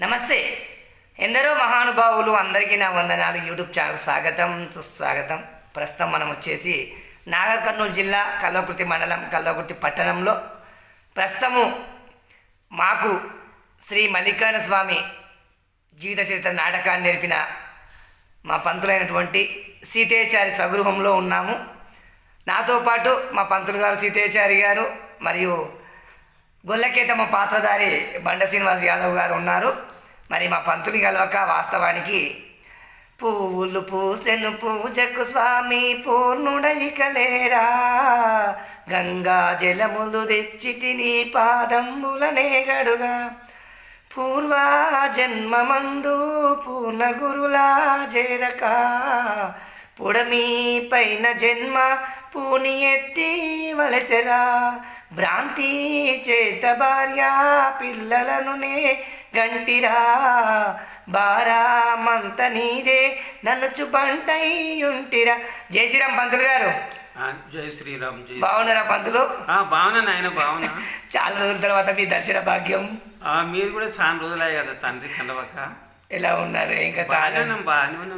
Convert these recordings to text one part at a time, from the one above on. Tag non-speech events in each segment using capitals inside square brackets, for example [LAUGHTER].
నమస్తే. ఎందరో మహానుభావులు అందరికీ నా వందనాలు. యూట్యూబ్ ఛానల్ స్వాగతం సుస్వాగతం. ప్రస్తుతం మనం వచ్చేసి నాగర్కర్నూలు జిల్లా కల్లకుర్తి మండలం కల్లకుర్తి పట్టణంలో ప్రస్తుతము మాకు శ్రీ మల్లికార్జున స్వామి జీవిత చరిత్ర నాటకాన్ని నేర్పిన మా పంతులైనటువంటి సీతేచారి స్వగృహంలో ఉన్నాము. నాతో పాటు మా పంతులు గారు సీతేచారి గారు మరియు గొల్లకేతమ్మ పాత్రధారి బండ శ్రీనివాస్ యాదవ్ గారు ఉన్నారు. మరి మా పంతులు కలవక వాస్తవానికి పూలు పూసెను పూజకు స్వామి పూర్ణుడైకలేరా గంగా జలములు తెచ్చి తిని పాదంబులనే గడుగా. పూర్వ జన్మమందు పూర్ణ గురులా చేరక. పుడమీ పైన జన్మ పూని ఎత్తి వలసరా. భ్రాంతి చేత భార్య పిల్లలనునే గంటిరా. బారామంత నీదే నన్ను చుబంటై ఉంటిరా జై శ్రీరామ్ పంతులు గారు. జై శ్రీరామ్ జై బాగున్నారా పంతులు? ఆ, బాగున్నా నాయన బాగున్నా. చాలా రోజుల తర్వాత మీ దర్శన భాగ్యం. ఆ, మీరు కూడా చాలా రోజులయ్యాయి కదా తండ్రి కలవక ఎలా ఉన్నారు? ఇంకా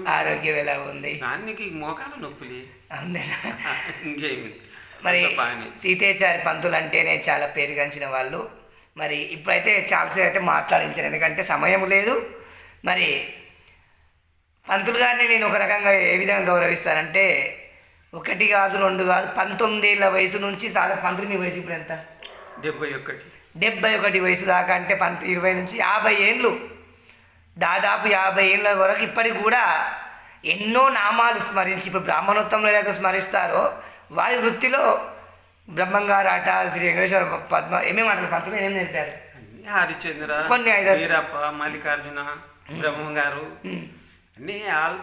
ఆరోగ్యం ఎలా ఉంది? ఈ మోకాల నొప్పులి. ఇంకేమి మరి సీతేచారి పంతులు అంటేనే చాలా పేరుగాంచిన వాళ్ళు. మరి ఇప్పుడైతే చాలాసేపు అయితే మాట్లాడించాను ఎందుకంటే సమయం లేదు. మరి పంతులు గారిని నేను ఒక రకంగా ఏ విధంగా గౌరవిస్తానంటే ఒకటి కాదు రెండు కాదు పంతొమ్మిదేళ్ళ వయసు నుంచి చాలా పంతులు మీ వయసు ఇప్పుడు ఎంత? డెబ్బై ఒకటి. డెబ్బై ఒకటి వయసు దాకా అంటే పంత ఇరవై నుంచి యాభై ఏండ్లు దాదాపు యాభై ఏళ్ళ వరకు ఇప్పటికి కూడా ఎన్నో నామాలు స్మరించి ఇప్పుడు బ్రాహ్మణోత్తంలో ఏదైతే స్మరిస్తారో వారి వృత్తిలో బ్రహ్మంగారాట శ్రీ వెంకటేశ్వర పద్మ ఏమేమి ఆటలు పంతులు ఏమేమి నేర్పారు? హరిచంద్ర కొన్ని. వీరప్ప మల్లికార్జున బ్రహ్మం గారు ఉమ్. అన్నీ ఆల్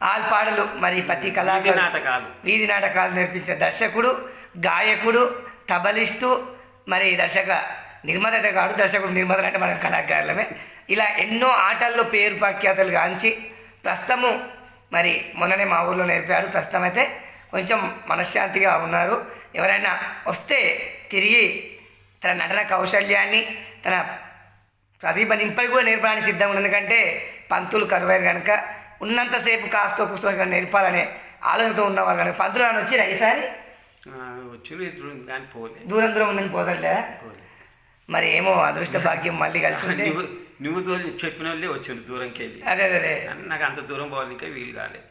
ఆల్పాడలు మరి ప్రతి కళాకారు నాటకాలు. వీధి నాటకాలు నేర్పించే దర్శకుడు గాయకుడు తబలిస్టు మరి దర్శక నిర్మాత కాడు దర్శకుడు నిర్మాత అంటే మన కళాకారులమే. ఇలా ఎన్నో ఆటల్లో పేరు ప్రఖ్యాతలు గాంచి ప్రస్తుతము మరి మొన్ననే మా ఊర్లో నేర్పాడు ప్రస్తుతం అయితే కొంచెం మనశ్శాంతిగా ఉన్నారు. ఎవరైనా వస్తే తిరిగి తన నటన కౌశల్యాన్ని తన ప్రతిభ నింపడి కూడా నేర్పడానికి సిద్ధంగా ఎందుకంటే పంతులు కరువారు కనుక ఉన్నంతసేపు కాస్తో ఇక్కడ నేర్పాలనే ఆలోచనతో ఉన్నవారు కనుక పంతులు అని వచ్చి ఈసారి? దూరం దూరం ఉందని పోలే. మరి ఏమో అదృష్ట భాగ్యం మళ్ళీ కలిసి నువ్వు చెప్పిన వాళ్ళే వచ్చారు దూరంకి వెళ్ళి అదే అదే నాకు అంత దూరం పోవాలంటే వీలు కాలేదు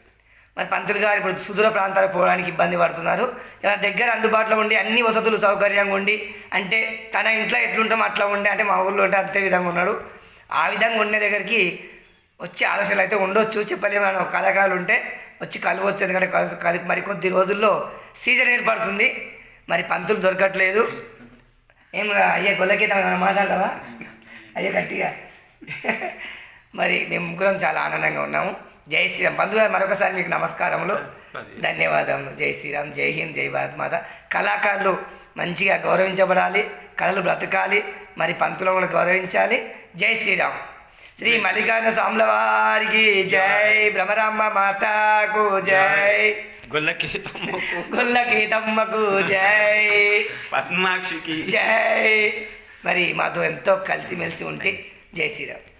మరి పంతులు గారు ఇప్పుడు సుదూర ప్రాంతాలకు పోవడానికి ఇబ్బంది పడుతున్నారు. ఇలా దగ్గర అందుబాటులో ఉండి అన్ని వసతులు సౌకర్యంగా ఉండి అంటే తన ఇంట్లో ఎట్లుంటాం అట్లా ఉండే అంటే మా ఊళ్ళో ఉంటే అంతే విధంగా ఉన్నాడు. ఆ విధంగా ఉండే దగ్గరికి వచ్చే ఆలోచనలు అయితే ఉండొచ్చు. చెప్పలేము మనం కళాకారులు ఉంటే వచ్చి కలవచ్చు. ఎందుకంటే కలు- కలి మరి కొద్ది రోజుల్లో సీజన్ ఏర్పడుతుంది. మరి పంతులు దొరకట్లేదు. ఏం అయ్యే గొల్లకి ఏమైనా మాట్లాడతావా? అయ్యా గట్టిగా. [LAUGHS] మరి మేము ముగ్గురం చాలా ఆనందంగా ఉన్నాము. జై శ్రీరామ్. బంధువు గారు మరొకసారి మీకు నమస్కారములు. ధన్యవాదములు. జై శ్రీరామ్ జై హింద్ జై భారత్ మాత. కళాకారులు మంచిగా గౌరవించబడాలి కళలు బ్రతకాలి మరి పంతులను గౌరవించాలి. జై శ్రీరామ్. శ్రీ మల్లికార్జున స్వాముల వారికి జై. భ్రమరాంబ మాతాకు జై. గొల్లకి తమ్మకు గొల్ల గీతమ్మకు జై. పద్మాక్షికి. జై. మరి మాతో ఎంతో కలిసిమెలిసి ఉంటే జై శ్రీరామ్.